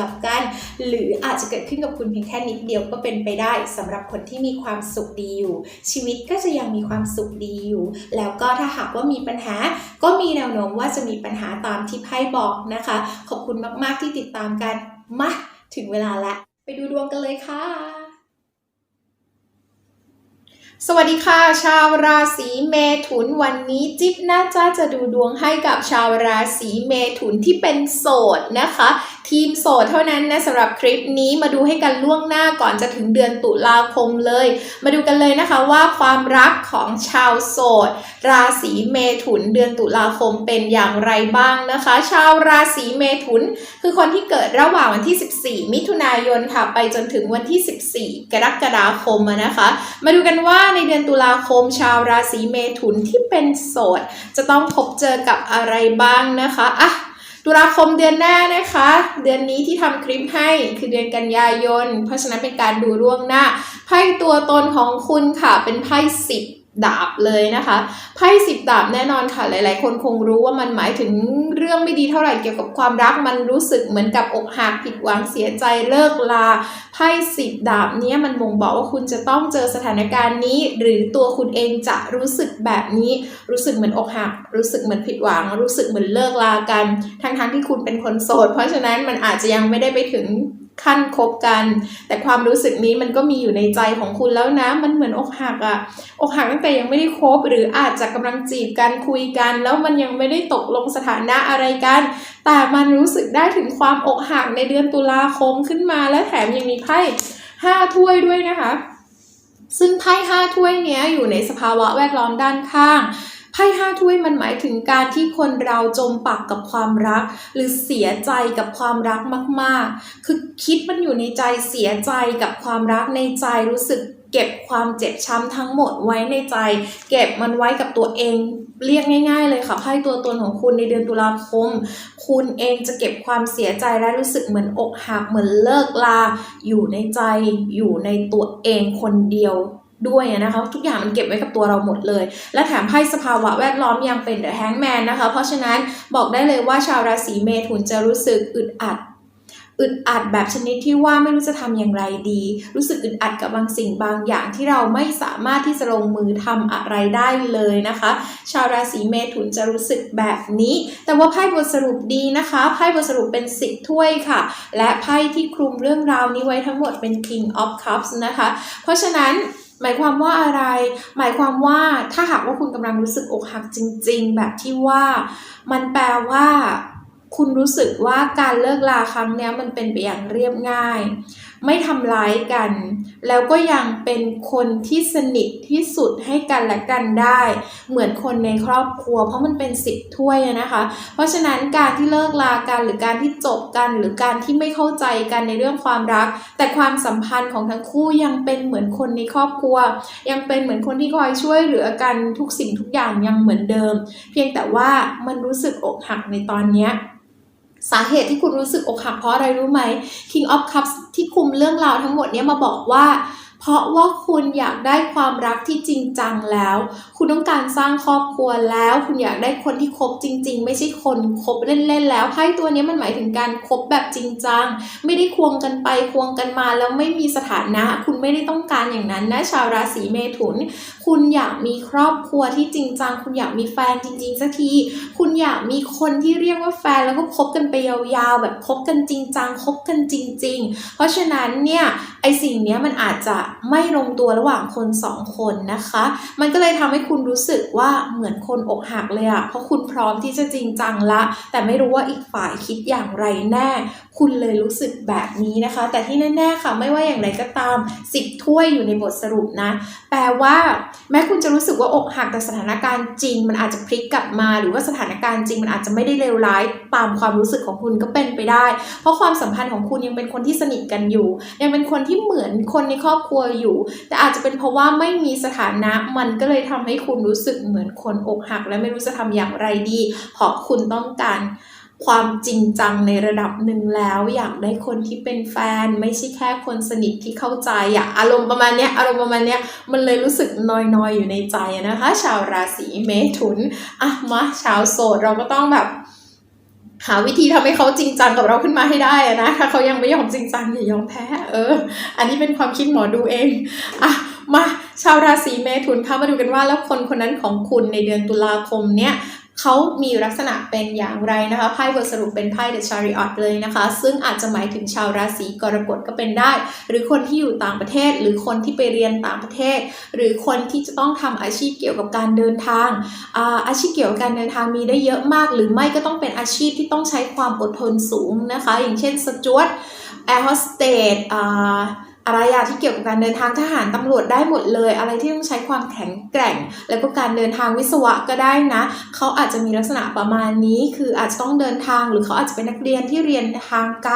ับกัน หรืออาจจะเกิดขึ้นกับคุณเพียงแค่นิดเดียวก็เป็นไปได้สำหรับคนที่มีความสุขดีอยู่ ชีวิตก็จะยังมีความสุขดีอยู่ แล้วก็ถ้าหากว่ามีปัญหา ก็มีแนวโน้มว่าจะมีปัญหาตามที่ไพ่บอกนะคะ ขอบคุณมากๆที่ติดตามกันมาถึงเวลาแล้วไปดูดวงกันเลยค่ะสวัสดีค่ะ ชาวราศีเมถุนวันนี้จิ๊บน่าจะจะดูดวงให้กับชาวราศีเมถุนที่เป็นโสดนะคะทีมโสดเท่านั้นนะสำหรับคลิปนี้มาดูให้กันล่วงหน้าก่อนจะถึงเดือนตุลาคมเลย มาดูกันเลยนะคะว่าความรักของชาวโสด ราศีเมถุนเดือนตุลาคมเป็นอย่างไรบ้างนะคะ ชาวราศีเมถุน คือคนที่เกิดระหว่างวันที่ 14 มิถุนายนค่ะไปจนถึงวันที่ 14 กรกฎาคมนะคะ มาดูกันว่าในเดือนตุลาคม ชาวราศีเมถุนที่เป็นโสด จะต้องพบเจอกับอะไรบ้างนะคะอะ ตุลาคมเดือนหน้านะคะ เดือนนี้ที่ทำคลิปให้คือเดือนกันยายน เพราะฉะนั้นเป็นการดูล่วงหน้าไพ่ตัวตนของคุณค่ะเป็นไพ่สิบ ดาบเลยนะคะไพ่สิบดาบแน่นอนค่ะ หลาย ๆ คนคงรู้ว่ามันหมายถึงเรื่องไม่ดีเท่าไหร่เกี่ยวกับความรักมันรู้สึกเหมือนกับอกหักผิดหวังเสียใจเลิกลาไพ่สิบดาบเนี้ยมันบ่งบอกว่าคุณจะต้องเจอสถานการณ์นี้ หรือตัวคุณเองจะรู้สึกแบบนี้ รู้สึกเหมือนอกหัก รู้สึกเหมือนผิดหวัง รู้สึกเหมือนเลิกลากัน ทั้งๆที่คุณเป็นคนโสด เพราะฉะนั้นมันอาจจะยังไม่ได้ไปถึง ขั้นคบกัน แต่ความรู้สึกนี้มันก็มีอยู่ในใจของคุณแล้วนะ มันเหมือนอกหักอะอกหักตั้งแต่ยังไม่ได้คบ หรืออาจจะกำลังจีบกันคุยกัน แล้วมันยังไม่ได้ตกลงสถานะอะไรกัน แต่มันรู้สึกได้ถึงความอกหักในเดือนตุลาคมขึ้นมาและแถมยังมีไพ่ห้าถ้วยด้วยนะคะซึ่งไพ่ห้าถ้วยเนี้ยอยู่ในสภาวะแวดล้อมด้านข้าง ไพ่ห้าถ้วยมันหมายถึงการที่คนเราจมปักกับความรัก หรือเสียใจกับความรักมาก ๆ คือคิดมันอยู่ในใจเสียใจกับความรักในใจรู้สึกเก็บความเจ็บช้ำทั้งหมดไว้ในใจ เก็บมันไว้กับตัวเอง เรียกง่าย ๆ เลยค่ะไพ่ตัวตนของคุณในเดือนตุลาคม คุณเองจะเก็บความเสียใจและรู้สึกเหมือนอกหักเหมือนเลิกลา อยู่ในใจ อยู่ในตัวเองคนเดียว ด้วยนะคะทุกอย่างมันเก็บไว้กับตัวเราหมดเลย และแถมไพ่สภาวะแวดล้อมยังเป็นเดอะแฮงแมนนะคะ เพราะฉะนั้นบอกได้เลยว่าชาวราศีเมถุนจะรู้สึกอึดอัดอึดอัดแบบชนิดที่ว่าไม่รู้จะทำอย่างไรดี รู้สึกอึดอัดกับบางสิ่งบางอย่างที่เราไม่สามารถที่จะลงมือทำอะไรได้เลยนะคะ ชาวราศีเมถุนจะรู้สึกแบบนี้ แต่ว่าไพ่บทสรุปดีนะคะไพ่บทสรุปเป็นสิบถ้วยค่ะ และไพ่ที่คลุมเรื่องราวนี้ไว้ทั้งหมดเป็น King of Cups นะคะ เพราะฉะนั้น หมายความว่าอะไร หมายความว่าถ้าหากว่าคุณกำลังรู้สึกอกหักจริง ๆ แบบที่ว่ามันแปลว่า คุณรู้สึกว่าการเลิกลาครั้งนี้มันเป็นไปอย่างเรียบง่าย ไม่ทำร้ายกัน แล้วก็ยังเป็นคนที่สนิทที่สุดให้กันและกันได้ เหมือนคนในครอบครัว เพราะมันเป็นสิบถ้วยนะคะ เพราะฉะนั้นการที่เลิกลากันหรือการที่จบกัน หรือการที่ไม่เข้าใจกันในเรื่องความรัก แต่ความสัมพันธ์ของทั้งคู่ยังเป็นเหมือนคนในครอบครัว ยังเป็นเหมือนคนที่คอยช่วยเหลือกันทุกสิ่งทุกอย่างยังเหมือนเดิม เพียงแต่ว่ามันรู้สึกอกหักในตอนเนี้ย สาเหตุที่คุณรู้สึกอกหักเพราะอะไรรู้ไหม King of Cups ที่คุมเรื่องราวทั้งหมดเนี้ยมาบอกว่า เพราะว่าคุณอยากได้ความรักที่จริงจังแล้ว คุณต้องการสร้างครอบครัวแล้ว คุณอยากได้คนที่คบจริง ๆ ไม่ใช่คนคบเล่นๆแล้วไพ่ตัวนี้มันหมายถึงการคบแบบจริงจัง ไม่ได้ควงกันไปควงกันมาแล้วไม่มีสถานะ คุณไม่ได้ต้องการอย่างนั้นนะชาวราศีเมถุน คุณอยากมีครอบครัวที่จริงจัง คุณอยากมีแฟนจริง ๆสักที คุณอยากมีคนที่เรียกว่าแฟนแล้วก็คบกันไปยาวๆแบบคบกันจริงจังคบกันจริง ๆ เพราะฉะนั้นเนี่ยไอสิ่งเนี้ยมันอาจจะไม่ลงตัวระหว่างคนสองคนนะคะ มันก็เลยทำให้คุณรู้สึกว่าเหมือนคนอกหักเลยอะเพราะคุณพร้อมที่จะจริงจังละ แต่ไม่รู้ว่าอีกฝ่ายคิดอย่างไรแน่ คุณเลยรู้สึกแบบนี้นะคะ แต่ที่แน่ ๆ ค่ะไม่ว่าอย่างไรก็ตามสิบถ้วยอยู่ในบทสรุปนะ แปลว่า แม้คุณจะรู้สึกว่าอกหักแต่สถานการณ์จริง มันอาจจะพลิกกลับมา หรือว่าสถานการณ์จริงมันอาจจะไม่ได้เลวร้ายตามความรู้สึกของคุณก็เป็นไปได้ เพราะความสัมพันธ์ของคุณยังเป็นคนที่สนิทกันอยู่ ยังเป็นคนที่เหมือนคนในครอบครัวอยู่ แต่อาจจะเป็นเพราะว่าไม่มีสถานะมันก็เลยทำให้คุณรู้สึกเหมือนคนอกหัก และไม่รู้จะทำอย่างไรดีเพราะคุณต้องการความจริงจังในระดับหนึ่งแล้ว อยากได้คนที่เป็นแฟน ไม่ใช่แค่คนสนิทที่เข้าใจอะอารมณ์ประมาณเนี้ยอารมณ์ประมาณเนี้ยมันเลยรู้สึกนอยๆอยู่ในใจนะคะ ชาวราศีเมถุนอะมาชาวโสดเราก็ต้องแบบ หาวิธีทำให้เขาจริงจังกับเราขึ้นมาให้ได้อะนะถ้าเขายังไม่ยอมจริงจังอย่ายอมแพ้ เออ อันนี้เป็นความคิดหมอดูเองอะมาชาวราศีเมถุนคะมาดูกันว่าแล้วคนคนนั้นของคุณในเดือนตุลาคมเนี้ย เขามีลักษณะเป็นอย่างไรนะคะ ไพ่บทสรุปเป็นไพ่ The Chariot เลยนะคะ ซึ่งอาจจะหมายถึงชาวราศีกรกฎก็เป็นได้ หรือคนที่อยู่ต่างประเทศ หรือคนที่ไปเรียนต่างประเทศ หรือคนที่จะต้องทำอาชีพเกี่ยวกับการเดินทางอาอาชีพเกี่ยวกับการเดินทางมีได้เยอะมาก หรือไม่ก็ต้องเป็นอาชีพที่ต้องใช้ความอดทนสูงนะคะ อย่างเช่นสจวตแอร์โฮสเตสอ อะไรอะที่เกี่ยวกับการเดินทางทหารตำรวจได้หมดเลย อะไรที่ต้องใช้ความแข็งแกร่ง แล้วก็การเดินทางวิศวะก็ได้นะเขาอาจจะมีลักษณะประมาณนี้ คืออาจจะต้องเดินทางหรือเขาอาจจะเป็นนักเรียนที่เรียนทางไกล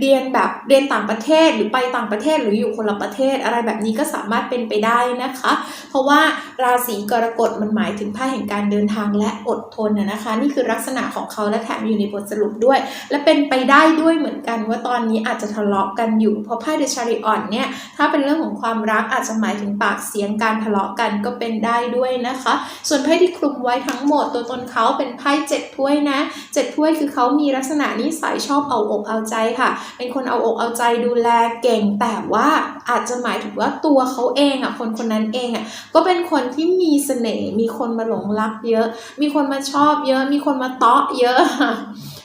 เรียนแบบเรียนต่างประเทศหรือไปต่างประเทศหรืออยู่คนละประเทศ อะไรแบบนี้ก็สามารถเป็นไปได้นะคะ เพราะว่าราศีกรกฎมันหมายถึงผ้าแห่งการเดินทางและอดทนนะนะคะ นี่คือลักษณะของเขาและแถมอยู่ในบทสรุปด้วย และเป็นไปได้ด้วยเหมือนกันว่าตอนนี้อาจจะทะเลาะกันอยู่เพราะไพ่เดชาริอออนเนี่ยถ้าเป็นเรื่องของความรักอาจจะหมายถึงปากเสียงการทะเลาะกันก็เป็นได้ด้วยนะคะ ส่วนไพ่ที่คลุมไว้ทั้งหมดตัวตนเขาเป็นไพ่เจ็ดถ้วยนะเจ็ดถ้วยคือเขามีลักษณะนิสัยชอบเอาอกเอาใจค่ะ เป็นคนเอาอกเอาใจดูแลเก่ง แต่ว่าอาจจะหมายถึงว่าตัวเขาเองอะคนคนนั้นเองอะก็เป็นคนที่มีเสน่ห์มีคนมาหลงรักเยอะ มีคนมาชอบเยอะ มีคนมาเตาะเยอะ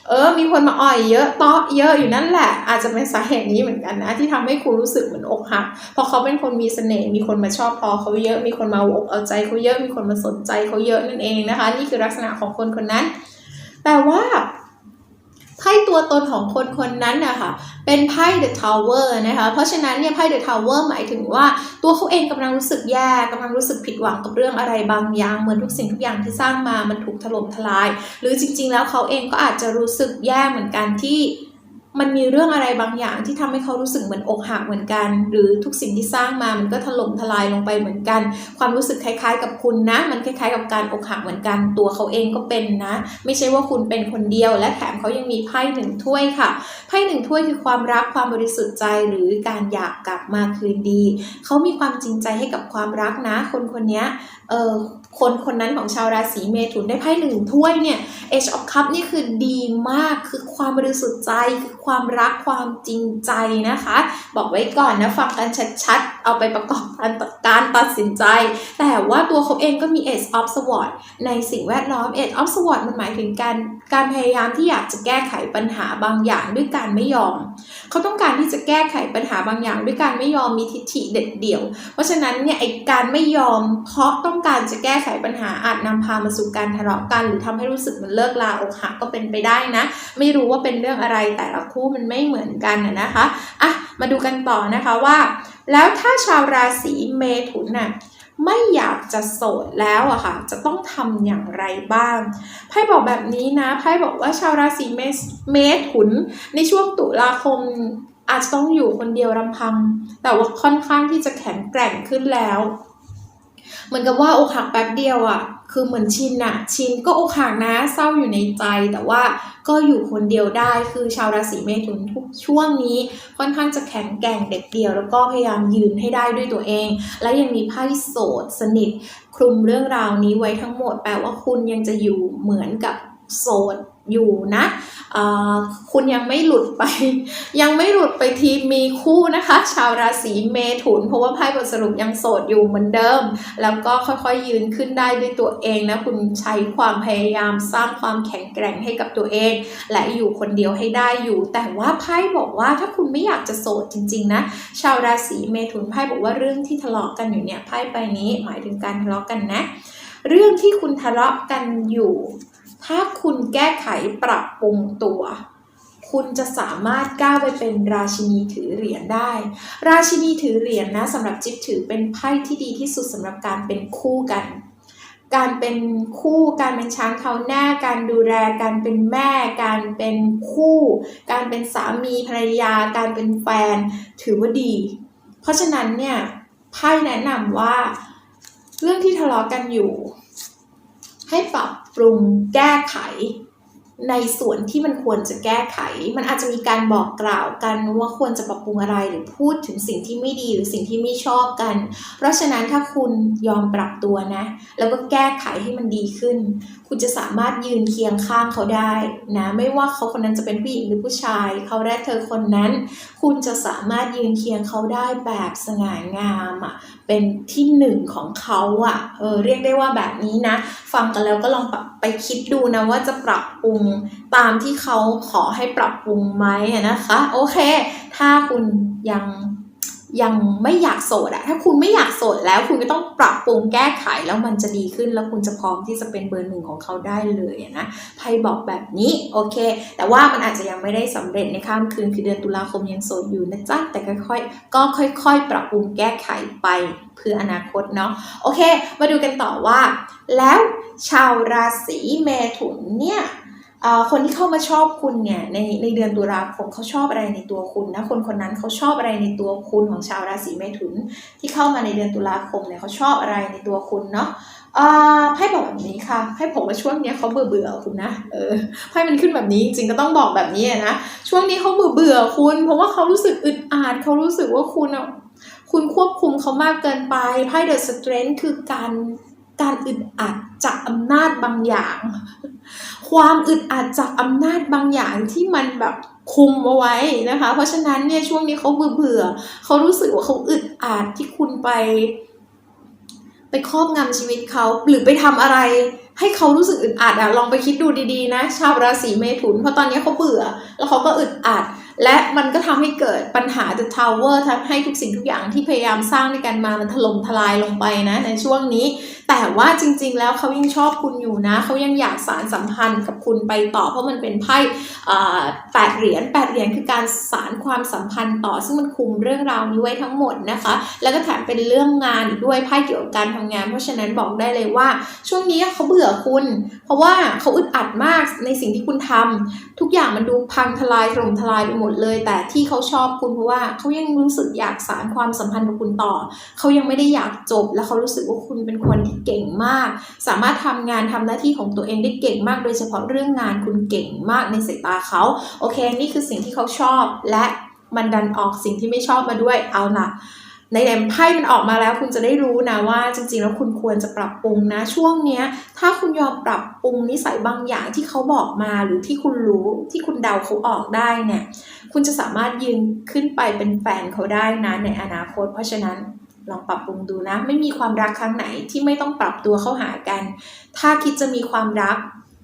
เออ มีคนมาอ่อยเยอะเตาะเยอะอยู่นั่นแหละ อาจจะเป็นสาเหตุนี้เหมือนกันนะ ที่ทำให้คุณรู้สึกเหมือนอกหักเพราะเขาเป็นคนมีเสน่ห์มีคนมาชอบพอเขาเยอะมีคนมาอกเอาใจเขาเยอะมีคนมาสนใจเขาเยอะนั่นเองนะคะ นี่คือลักษณะของคนคนนั้น แต่ว่า ไพ่ตัวตนของคนคนนั้นนะคะเป็นไพ่ The Tower นะคะเพราะฉะนั้นเนี่ยไพ่ The Tower หมายถึงว่าตัวเขาเองกำลังรู้สึกแย่กำลังรู้สึกผิดหวังกับเรื่องอะไรบางอย่างเหมือนทุกสิ่งทุกอย่างที่สร้างมามันถูกถล่มทลาย หรือจริง ๆ แล้วเขาเองก็อาจจะรู้สึกแย่เหมือนกันที่ มันมีเรื่องอะไรบางอย่างที่ทำให้เขารู้สึกเหมือนอกหักเหมือนกัน หรือทุกสิ่งที่สร้างมามันก็ถล่มทลายลงไปเหมือนกัน ความรู้สึกคล้ายๆ กับคุณนะ มันคล้ายๆ กับการอกหักเหมือนกันตัวเขาเองก็เป็นนะ ไม่ใช่ว่าคุณเป็นคนเดียว และแถมเขายังมีไพ่หนึ่งถ้วยค่ะไพ่หนึ่งถ้วยคือความรักความบริสุทธิ์ใจหรือการอยากกลับมาคืนดี เขามีความจริงใจให้กับความรักนะ คนคนนี้เออ คนคนนั้นของชาวราศีเมถุนได้ไพ่หนึ่งถ้วยเนี่ย Age of Cup นี่คือดีมากคือความบริสุทธิ์ใจคือความรักความจริงใจนะคะ บอกไว้ก่อนนะฟังกันชัดๆ เอาไปประกอบการการตัดสินใจ แต่ว่าตัวเขาเองก็มี Age of Sword ในสิ่งแวดล้อม Age of Sword มันหมายถึงการการพยายามที่อยากจะแก้ไขปัญหาบางอย่างด้วยการไม่ยอม เขาต้องการที่จะแก้ไขปัญหาบางอย่างด้วยการไม่ยอมมีทิฐิเด็ดเดี่ยว เพราะฉะนั้นเนี่ยไอการไม่ยอมเพราะต้องการจะแก้ไขปัญหาอาจนำพามาสู่การทะเลาะกัน หรือทำให้รู้สึกมันเลิกลาอกหักก็เป็นไปได้นะ ไม่รู้ว่าเป็นเรื่องอะไรแต่ละคู่มันไม่เหมือนกันนะคะอะมาดูกันต่อนะคะว่า แล้วถ้าชาวราศีเมถุนน่ะไม่อยากจะโสดแล้วอะค่ะ จะต้องทำอย่างไรบ้าง ไพ่บอกแบบนี้นะ ไพ่บอกว่าชาวราศีเมษเมถุน ในช่วงตุลาคมอาจจะต้องอยู่คนเดียวลำพัง แต่ว่าค่อนข้างที่จะแข็งแกร่งขึ้นแล้ว เหมือนกับว่าอกหักแป๊บเดียวอะ่ะ คือเหมือนชินอะชินก็อกหักนะเศร้าอยู่ในใจ แต่ว่าก็อยู่คนเดียวได้คือชาวราศีเมถุนทุกช่วงนี้ ค่อนข้างจะแข็งแกร่งเด็กเดียว แล้วก็พยายามยืนให้ได้ด้วยตัวเอง และยังมีไพ่โสดสนิท คลุมเรื่องราวนี้ไว้ทั้งหมด แปลว่าคุณยังจะอยู่เหมือนกับ โสดอยู่นะคุณยังไม่หลุดไป ยังไม่หลุดไปทีมมีคู่นะคะ ชาวราศีเมถุน เพราะว่าไพ่บทสรุปยังโสดอยู่เหมือนเดิม แล้วก็ค่อยๆยืนขึ้นได้ด้วยตัวเองนะคุณใช้ความพยายามสร้างความแข็งแกร่งให้กับตัวเอง และอยู่คนเดียวให้ได้อยู่ แต่ว่าไพ่บอกว่าถ้าคุณไม่อยากจะโสดจริง ๆ นะ ชาวราศีเมถุนไพ่บอกว่าเรื่องที่ทะเลาะกันอยู่เนี่ยไพ่ใบนี้หมายถึงการทะเลาะกันนะ เรื่องที่คุณทะเลาะกันอยู่ ถ้าคุณแก้ไขปรับปรุงตัว คุณจะสามารถก้าวไปเป็นราชินีถือเหรียญได้ ราชินีถือเหรียญนะสำหรับจิ๊บถือเป็นไพ่ที่ดีที่สุดสำหรับการเป็นคู่กัน การเป็นคู่การเป็นช้างเขาหน้า การดูแลการเป็นแม่ การเป็นคู่ การเป็นสามีภรรยา การเป็นแฟนถือว่าดี เพราะฉะนั้นเนี่ยไพ่แนะนำว่า เรื่องที่ทะเลาะกันอยู่ ให้ปรับปรุงแก้ไข ในส่วนที่มันควรจะแก้ไข มันอาจจะมีการบอกกล่าวกันว่าควรจะปรับปรุงอะไรหรือพูดถึงสิ่งที่ไม่ดีหรือสิ่งที่ไม่ชอบกัน เพราะฉะนั้นถ้าคุณยอมปรับตัวนะ แล้วก็แก้ไขให้มันดีขึ้น คุณจะสามารถยืนเคียงข้างเขาได้นะ ไม่ว่าเขาคนนั้นจะเป็นผู้หญิงหรือผู้ชาย เขาและเธอคนนั้น คุณจะสามารถยืนเคียงเขาได้แบบสง่างามอะเป็นที่หนึ่งของเขาอะเออเรียกได้ว่าแบบนี้นะ ฟังกันแล้วก็ลองไปคิดดูนะว่าจะปรับปรุงตามที่เขาขอให้ปรับปรุงไหมนะคะ โอเค ถ้าคุณยังยังไม่อยากโสดอะถ้าคุณไม่อยากโสดแล้วคุณก็ต้องปรับปรุงแก้ไขแล้วมันจะดีขึ้นแล้วคุณจะพร้อมที่จะเป็นเบอร์หนึ่งของเขาได้เลยนะไพ่บอกแบบนี้โอเค แต่ว่ามันอาจจะยังไม่ได้สำเร็จในข้ามคืนคือเดือนตุลาคมยังโสดอยู่นะจ๊ะแต่ค่อยๆก็ค่อย ๆ ปรับปรุงแก้ไขไปเพื่ออนาคตเนาะโอเค มาดูกันต่อว่า แล้วชาวราศีเมถุนเนี่ย คนที่เข้ามาชอบคุณเนี่ยในในเดือนตุลาคมเขาชอบอะไรในตัวคุณนะคนคนนั้นเขาชอบอะไรในตัวคุณของชาวราศีเมถุน ที่เข้ามาในเดือนตุลาคมเนี่ยเขาชอบอะไรในตัวคุณเนาะไพ่บอกแบบนี้ค่ะไพ่บอกว่าช่วงนี้เขาเบื่อเบื่อคุณนะเออไพ่มันขึ้นแบบนี้จริงๆก็ต้องบอกแบบนี้นะช่วงนี้เขาเบื่อเบื่อคุณ เพราะว่าเขารู้สึกอึดอัดเขารู้สึกว่าคุณอะคุณควบคุมเขามากเกินไปไพ่เดอะสเตรนท์คือการ การอึดอัดจากอำนาจบางอย่าง ความอึดอัดจากอำนาจบางอย่างที่มันแบบคุมเอาไว้นะคะ เพราะฉะนั้นเนี่ยช่วงนี้เขาเบื่อเบื่อเขารู้สึกว่าเขาอึดอัดที่คุณไป ไปครอบงำชีวิตเขาหรือไปทำอะไร ให้เขารู้สึกอึดอัดอะลองไปคิดดูดีๆนะ ชาวราศีเมถุน เพราะตอนนี้เขาเบื่อ แล้วเขาก็อึดอัด และมันก็ทำให้เกิดปัญหา The Tower ทำให้ทุกสิ่งทุกอย่างที่พยายามสร้างด้วยกันมามันถล่มทลายลงไปนะในช่วงนี้แต่ว่าจริง ๆ แล้วเขายังชอบคุณอยู่นะ เขายังอยากสารสัมพันธ์กับคุณไปต่อ เพราะมันเป็นไพ่แปดเหรียญแปดเหรียญคือการสารความสัมพันธ์ต่อ ซึ่งมันคุมเรื่องราวนี้ไว้ทั้งหมดนะคะ แล้วก็แถมเป็นเรื่องงานด้วยไพ่เกี่ยวกับการทำงาน เพราะฉะนั้นบอกได้เลยว่าช่วงนี้เขาเบื่อคุณ เพราะว่าเขาอึดอัดมากในสิ่งที่คุณทำทุกอย่างมันดูพังทลายถล่มทลายไปหมดเลย แต่ที่เขาชอบคุณเพราะว่าเขายังรู้สึกอยากสารความสัมพันธ์กับคุณต่อ เขายังไม่ได้อยากจบ และเขารู้สึกว่าคุณเป็นคนที่เก่งมาก สามารถทำงานทำหน้าที่ของตัวเองได้เก่งมาก โดยเฉพาะเรื่องงานคุณเก่งมากในสายตาเขาโอเค นี่คือสิ่งที่เขาชอบ และมันดันออกสิ่งที่ไม่ชอบมาด้วยเอาล่ะในแดมไพ่มันออกมาแล้วคุณจะได้รู้นะว่าจริงๆ แล้วคุณควรจะปรับปรุงนะ ช่วงเนี้ย ถ้าคุณยอมปรับปรุงนิสัยบางอย่างที่เขาบอกมาหรือที่คุณรู้ที่คุณเดาเขาออกได้เนี่ย คุณจะสามารถยืนขึ้นไปเป็นแฟนเขาได้นะในอนาคต เพราะฉะนั้น ลองปรับปรุงดูนะ ไม่มีความรักครั้งไหนที่ไม่ต้องปรับตัวเข้าหากัน ถ้าคิดจะมีความรัก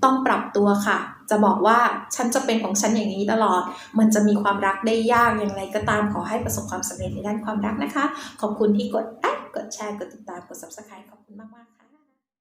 ต้องปรับตัวค่ะ จะบอกว่าฉันจะเป็นของฉันอย่างนี้ตลอด มันจะมีความรักได้ยากอย่างไรก็ตามขอให้ประสบความสำเร็จในด้านความรักนะคะ ขอบคุณที่กดไลค์กดแชร์ กดติดตาม กด subscribe ขอบคุณมากๆ